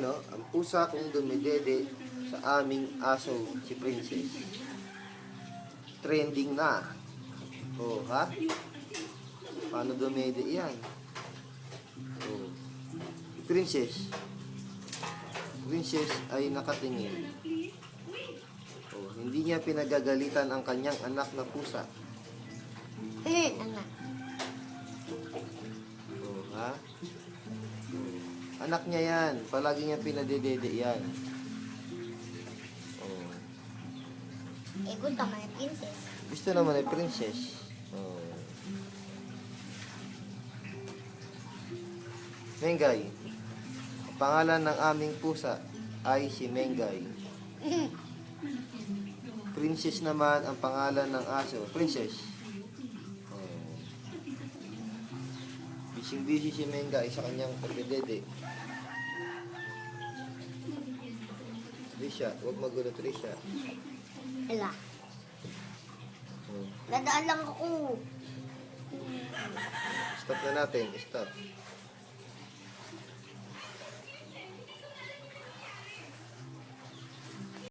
Ayan o, ang pusa kong dumidede sa aming aso, si Princess. Trending na. Oh, ha? Paano dumede yan? Oh. Princess. Princess ay nakatingin. Oh, hindi niya pinagagalitan ang kanyang anak na pusa. Eh, anak. Oh, ha? Anak niya yan. Palagi niya pinadedede yan. Oh. Eh, gusto man yung princess. Gusto naman ay princess. Oh. Mengay. Ang pangalan ng aming pusa ay si Mengay. Princess naman ang pangalan ng aso. Princess. Bising-busy si Mengay sa kanyang pagdedede. Trisha, huwag magulo Trisha. Ala. Oh. Nadaan lang ako. Stop na natin. Stop.